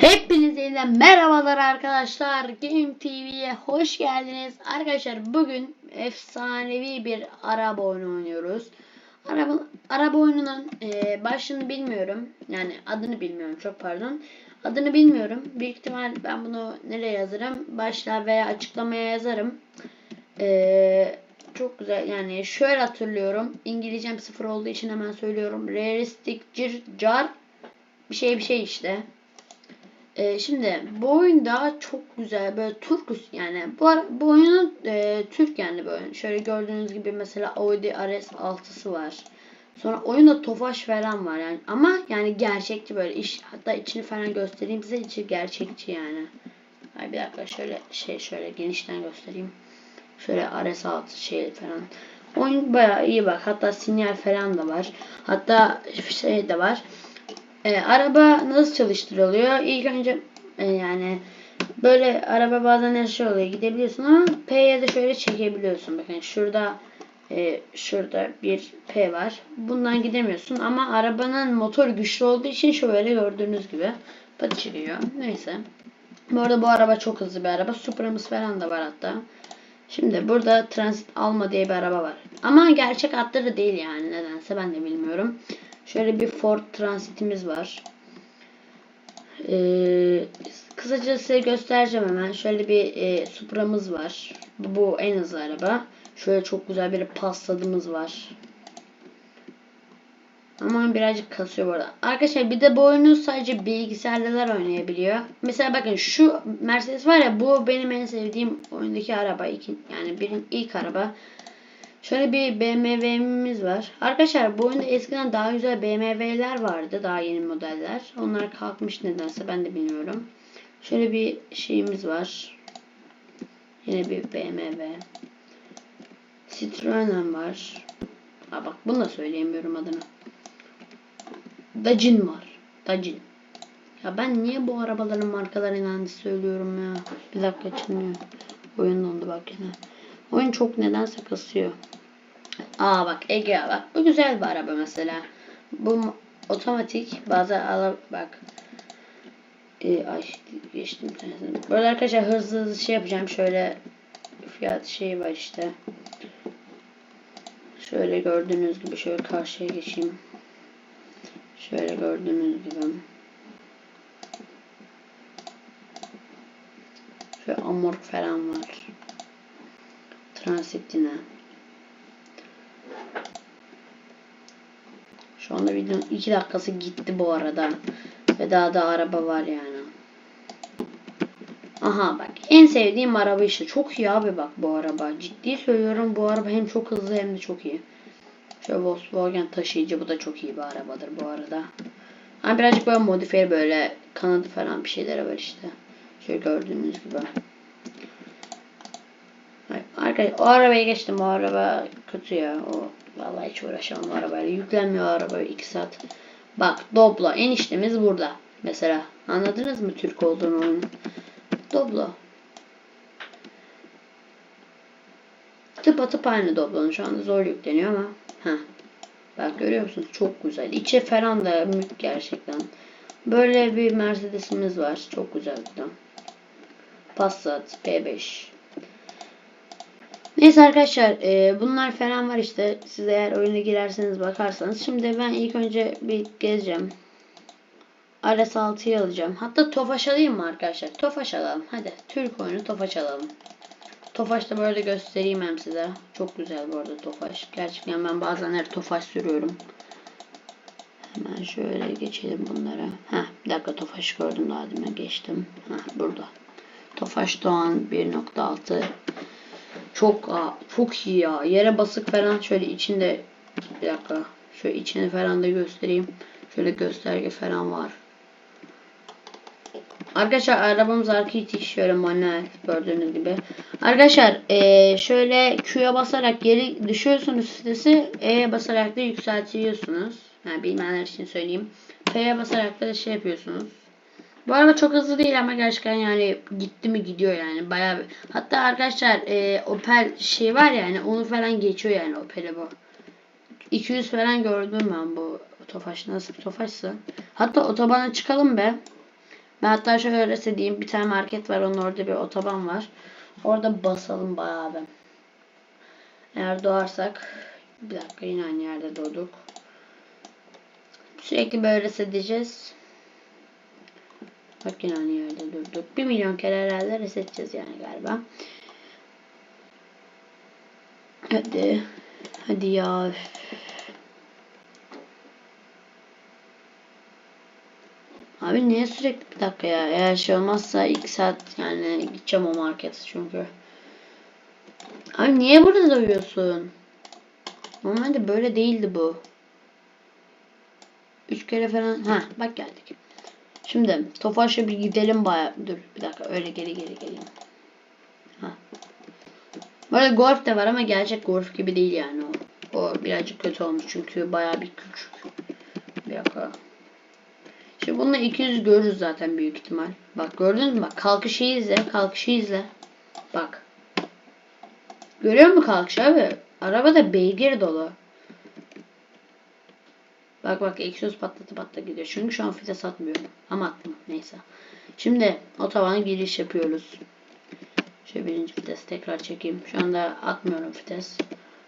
Hepinize merhabalar arkadaşlar. Game TV'ye hoş geldiniz. Arkadaşlar bugün efsanevi bir araba oyunu oynuyoruz. Araba, araba oyununun e, başını bilmiyorum. Yani adını bilmiyorum çok pardon. Adını bilmiyorum. Büyük ihtimal ben bunu nereye yazarım? Başlığa veya açıklamaya yazarım. E, çok güzel yani şöyle hatırlıyorum. İngilizcem sıfır olduğu için hemen söylüyorum. Realistic car bir şey bir şey işte. Ee, şimdi bu oyunda çok güzel böyle Türk yani bu bu oyunun e, Türk yani böyle şöyle gördüğünüz gibi mesela Audi RS6'sı var. Sonra oyunda Tofaş falan var yani ama yani gerçekçi böyle iş hatta içini falan göstereyim size içi gerçekçi yani. Ay bir dakika şöyle şey şöyle genişten göstereyim. Şöyle RS6 şey falan. Oyun bayağı iyi bak. Hatta sinyal falan da var. Hatta şey de var. E, araba nasıl çalıştırılıyor? İlk önce e, yani böyle araba bazen her şey oluyor. Gidebiliyorsun ama P'ye de şöyle çekebiliyorsun. Bakın şurada e, şurada bir P var. Bundan gidemiyorsun ama arabanın motor güçlü olduğu için şöyle gördüğünüz gibi pati çıkıyor. Neyse. Bu arada bu araba çok hızlı bir araba. Supra'mız falan da var hatta. Şimdi burada Transit Alma diye bir araba var. Ama gerçek adları değil yani nedense ben de bilmiyorum. Şöyle bir Ford Transit'imiz var. Ee, kısaca size göstereceğim hemen. Şöyle bir e, Supra'mız var. Bu, en hızlı araba. Şöyle çok güzel bir Passat'ımız var. Ama birazcık kasıyor bu arada. Arkadaşlar bir de bu oyunu sadece bilgisayarlılar oynayabiliyor. Mesela bakın şu Mercedes var ya bu benim en sevdiğim oyundaki araba. İki, yani birin ilk araba. Şöyle bir BMW'miz var. Arkadaşlar bu oyunda eskiden daha güzel BMW'ler vardı. Daha yeni modeller. Onlar kalkmış nedense ben de bilmiyorum. Şöyle bir şeyimiz var. Yine bir BMW. Citroen var. Aa bak bunu da söyleyemiyorum adını. Dajin var. Dajin. Ya ben niye bu arabaların markalarını söylüyorum ya. Bir dakika çıkmıyor. Oyun dondu bak yine. Oyun çok nedense kasıyor. Aa bak Ege bak bu güzel bir araba mesela. Bu otomatik bazen ala bak. Ee, ay geçtim. Böyle arkadaşlar hızlı hızlı şey yapacağım. Şöyle fiyat şeyi var işte. Şöyle gördüğünüz gibi şöyle karşıya geçeyim. Şöyle gördüğünüz gibi. Şöyle amork falan var. Transit yine. Şu anda videonun 2 dakikası gitti bu arada. Ve daha da araba var yani. Aha bak en sevdiğim araba işte. Çok iyi abi bak bu araba. Ciddi söylüyorum bu araba hem çok hızlı hem de çok iyi. Şöyle Volkswagen taşıyıcı bu da çok iyi bir arabadır bu arada. Ama birazcık böyle modifiye böyle kanadı falan bir şeyleri var işte. Şöyle gördüğünüz gibi. Arkadaşlar o arabaya geçtim. O araba kötü ya. O vallahi hiç uğraşamam arabayla. Yüklenmiyor araba 2 saat. Bak Doblo eniştemiz burada. Mesela anladınız mı Türk olduğunu onun? Doblo. Tıpatıp aynı Doblo'nun şu anda zor yükleniyor ama. Heh. Bak görüyor musunuz? Çok güzel. İçi falan da gerçekten. Böyle bir Mercedes'imiz var. Çok güzel bir. Passat P5. Neyse arkadaşlar e, bunlar falan var işte. Siz eğer oyuna girerseniz bakarsanız. Şimdi ben ilk önce bir gezeceğim. RS6'yı alacağım. Hatta Tofaş alayım mı arkadaşlar? Tofaş alalım. Hadi. Türk oyunu Tofaş alalım. Tofaş da böyle göstereyim hem size. Çok güzel bu arada Tofaş. Gerçekten ben bazenleri Tofaş sürüyorum. Hemen şöyle geçelim bunlara. Heh, bir dakika Tofaş gördüm daha demin geçtim. Heh, burada. Tofaş Doğan 1.6 çok aa, çok iyi ya. Yere basık falan şöyle içinde bir dakika. Şöyle içini falan da göstereyim. Şöyle gösterge falan var. Arkadaşlar arabamız arka itiş şöyle manuel gördüğünüz gibi. Arkadaşlar eee, şöyle Q'ya basarak geri düşüyorsunuz sitesi. E'ye basarak da yükseltiyorsunuz. Yani bilmeyenler için söyleyeyim. P'ye basarak da şey yapıyorsunuz. Bu araba çok hızlı değil ama gerçekten yani gitti mi gidiyor yani bayağı Hatta arkadaşlar eee, Opel şey var yani onu falan geçiyor yani Opel'e bu. 200 falan gördüm ben bu Tofaş nasıl bir. Hatta otobana çıkalım be. Ben hatta şöyle diyeyim bir tane market var onun orada bir otoban var. Orada basalım bayağı ben. Eğer doğarsak bir dakika yine aynı yerde doğduk. Sürekli böyle reset edeceğiz. Bak yine aynı yerde durduk. Bir milyon kere herhalde reset edeceğiz yani galiba. Hadi. Hadi ya. Abi niye sürekli bir dakika ya? Eğer şey olmazsa ilk saat yani gideceğim o markete çünkü. Abi niye burada uyuyorsun? Normalde böyle değildi bu. Üç kere falan. Ha bak geldik. Şimdi Tofaş'a bir gidelim baya. Dur bir dakika öyle geri geri geleyim. Ha. Böyle golf de var ama gerçek golf gibi değil yani o. O birazcık kötü olmuş çünkü baya bir küçük. Bir dakika. Şimdi bununla 200 görürüz zaten büyük ihtimal. Bak gördün mü? Bak kalkışı izle. Kalkışı izle. Bak. Görüyor musun kalkışı abi? Arabada beygir dolu. Bak bak egzoz patlatı patla gidiyor. Çünkü şu an vites atmıyorum. Ama attım. Neyse. Şimdi otobana giriş yapıyoruz. Şöyle birinci vites tekrar çekeyim. Şu anda atmıyorum vites.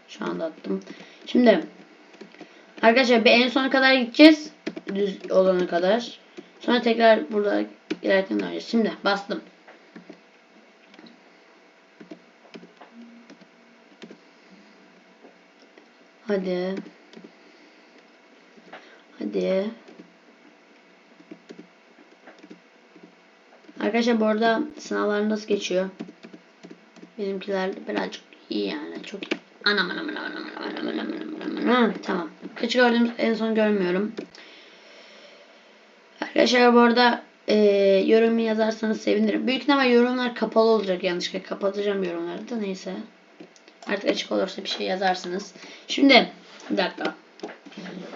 Şu anda attım. Şimdi arkadaşlar bir en sona kadar gideceğiz. Düz olana kadar. Sonra tekrar burada ileriden döneceğiz. Şimdi bastım. Hadi. Hadi. Arkadaşlar bu arada sınavlar nasıl geçiyor? Benimkiler birazcık iyi yani. Çok iyi. Anam anam anam anam anam anam anam anam anam. Tamam. Kaçı gördüğümüz en son görmüyorum. Arkadaşlar bu arada e, yorum yazarsanız sevinirim. Büyük ihtimal yorumlar kapalı olacak yanlışlıkla. Kapatacağım yorumları da neyse. Artık açık olursa bir şey yazarsınız. Şimdi bir dakika.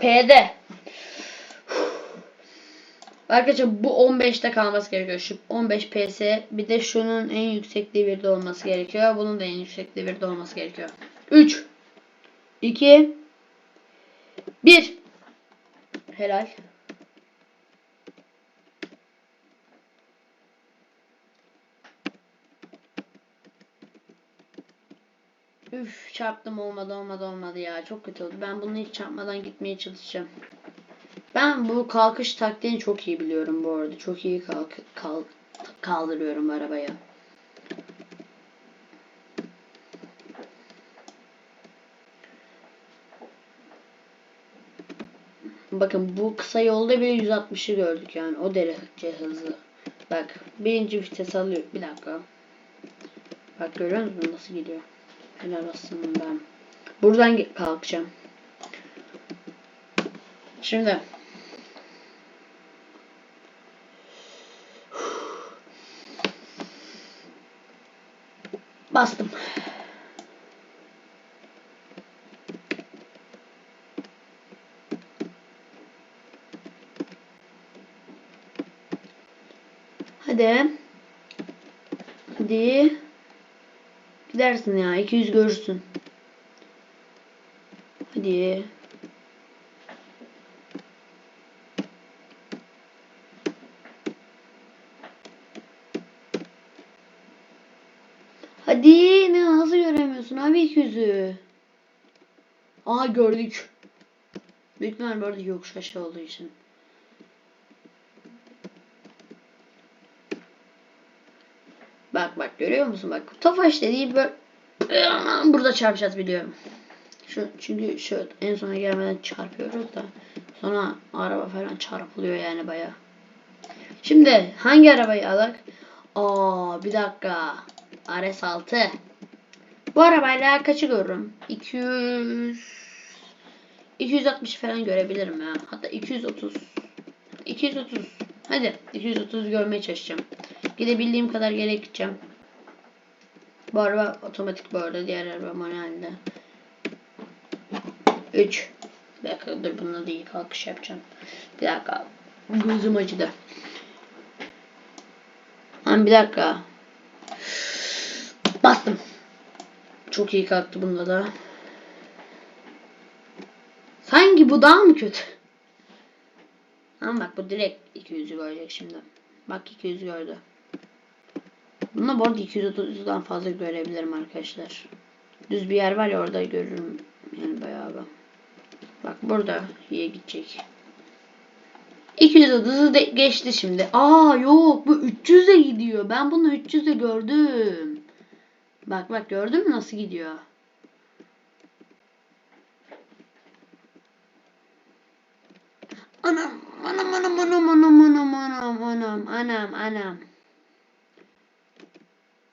P'de Arkadaşlar bu 15'te kalması gerekiyor. Şu 15 PS bir de şunun en yüksek devirde olması gerekiyor. Bunun da en yüksek devirde olması gerekiyor. 3 2 1 Helal. Üf çarptım olmadı olmadı olmadı ya. Çok kötü oldu. Ben bunu hiç çarpmadan gitmeye çalışacağım. Ben bu kalkış taktiğini çok iyi biliyorum bu arada. Çok iyi kalk, kalk kaldırıyorum arabaya. Bakın bu kısa yolda bile 160'ı gördük yani. O derece hızlı. Bak birinci vites alıyor. Bir dakika. Bak görüyor musun nasıl gidiyor? Helal olsun ben. Buradan kalkacağım. Şimdi bastım. Hadi. Hadi. Gidersin ya. 200 görürsün. Hadi ne nasıl abi 200'ü? Aha gördük. Büyük ihtimal bu arada yokuş aşağı olduğu için. Bak bak görüyor musun bak. Tofaş dediği böyle burada çarpacağız biliyorum. Şu, çünkü şu en sona gelmeden çarpıyoruz da sonra araba falan çarpılıyor yani baya. Şimdi hangi arabayı alak? Aa bir dakika. RS6. Bu arabayla kaçı görürüm? 200 260 falan görebilirim ya. Hatta 230. 230. Hadi 230 görmeye çalışacağım. Gidebildiğim kadar gideceğim. Bu araba otomatik bu arada. Diğer araba manuelde. 3. Bir dakika dur bununla iyi kalkış yapacağım. Bir dakika. Gözüm acıdı. Lan bir dakika. Çok iyi kalktı bunda da. Sanki bu daha mı kötü? Ama bak bu direkt 200'ü görecek şimdi. Bak 200 gördü. Bunda bu arada 230'dan fazla görebilirim arkadaşlar. Düz bir yer var ya orada görürüm. Yani bayağı bir. Bak burada iyi gidecek. 230'u de geçti şimdi. Aa yok bu 300'e gidiyor. Ben bunu 300'e gördüm. Bak bak gördün mü nasıl gidiyor? Anam anam anam anam anam anam anam anam anam anam.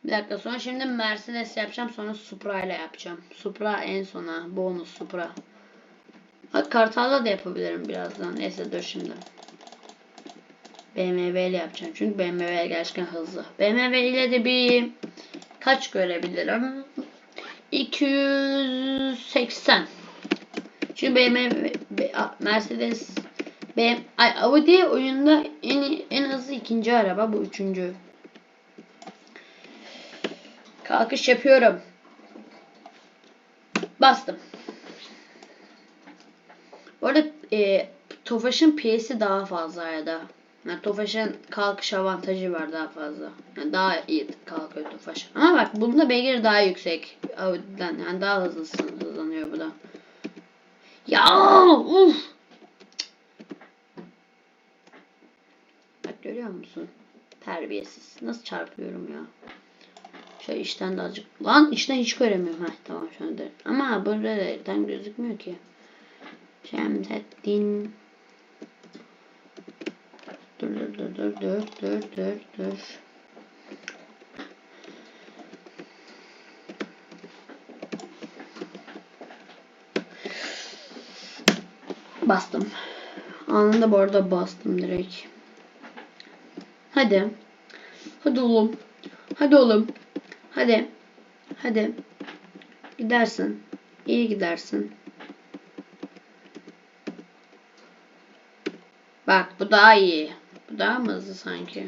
Bir dakika sonra şimdi Mercedes yapacağım sonra Supra ile yapacağım. Supra en sona bonus Supra. Bak Kartal'la da yapabilirim birazdan. Neyse dur şimdi. BMW ile yapacağım. Çünkü BMW gerçekten hızlı. BMW ile de bir kaç görebilirim? 280. Çünkü BMW, Mercedes, B, ay, Audi oyunda en en hızlı ikinci araba. Bu üçüncü. Kalkış yapıyorum. Bastım. Bu arada e, Tofaş'ın piyesi daha fazla ya da. Yani Tofaş'ın kalkış avantajı var daha fazla. Yani daha iyi kalkıyor Tofaş. Ama bak bunda beygir daha yüksek. Audi'den yani daha hızlı hızlanıyor bu da. Ya uf. Bak görüyor musun? Terbiyesiz. Nasıl çarpıyorum ya? Şöyle içten de azıcık. Lan içten hiç göremiyorum. Heh tamam şu anda. Ama burada da gözükmüyor ki. Şemsettin. Dur dur dur dur dur. Bastım. Anında bu arada bastım direkt. Hadi. Hadi oğlum. Hadi oğlum. Hadi. Hadi. Gidersin. İyi gidersin. Bak bu daha iyi. Daha mı hızlı sanki?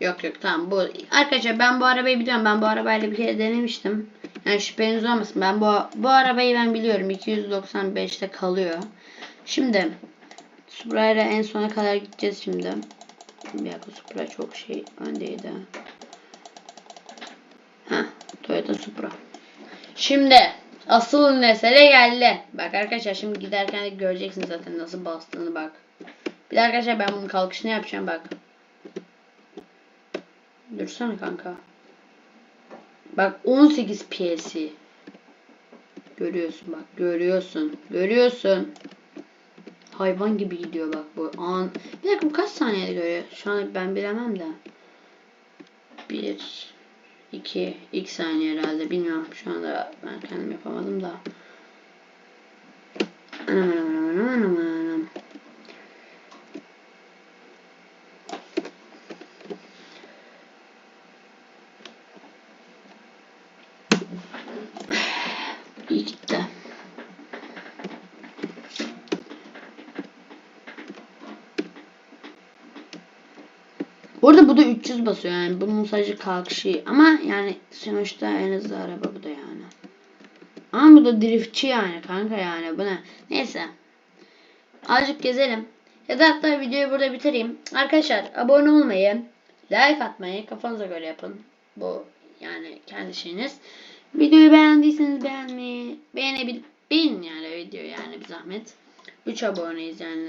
Yok yok tamam bu. Arkadaşlar ben bu arabayı biliyorum. Ben bu arabayla bir kere denemiştim. Yani şüpheniz olmasın. Ben bu, bu arabayı ben biliyorum. 295'te kalıyor. Şimdi Supra ile en sona kadar gideceğiz şimdi. Bir dakika Supra çok şey öndeydi. Heh, Toyota Supra. Şimdi asıl mesele geldi. Bak arkadaşlar şimdi giderken de göreceksiniz zaten nasıl bastığını bak. Bir de arkadaşlar ben bunun kalkışını yapacağım bak. Dursana kanka. Bak 18 PS'i. Görüyorsun bak. Görüyorsun. Görüyorsun. Hayvan gibi gidiyor bak bu. An. Bir dakika bu kaç saniyede görüyor? Şu an ben bilemem de. 1 2 ilk saniye herhalde. Bilmiyorum. Şu anda ben kendim yapamadım da. Anam anam anam anam anam anam. İyi gitti. Burada bu da 300 basıyor yani. Bunun sadece kalkışı. Ama yani sonuçta en hızlı araba bu da yani. Ama bu da driftçi yani kanka yani. Bu ne? Neyse. Azıcık gezelim. Ya da hatta videoyu burada bitireyim. Arkadaşlar abone olmayı, like atmayı kafanıza göre yapın. Bu yani kendi şeyiniz. Videoyu beğendiyseniz beğenmeyi, beğenebil, beğenin yani videoyu yani bir zahmet. 3 aboneyiz yani.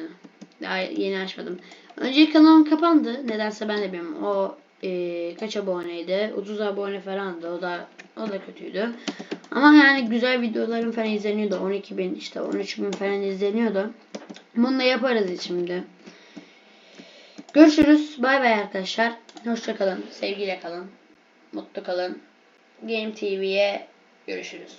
Daha yeni açmadım. Önceki kanalım kapandı. Nedense ben de bilmiyorum. O e, kaç aboneydi? 30 abone falandı. O da o da kötüydü. Ama yani güzel videolarım falan izleniyordu. 12 bin işte 13 bin falan izleniyordu. Bunu da yaparız şimdi. Görüşürüz. Bay bay arkadaşlar. Hoşça kalın. Sevgiyle kalın. Mutlu kalın. Game TV'ye görüşürüz.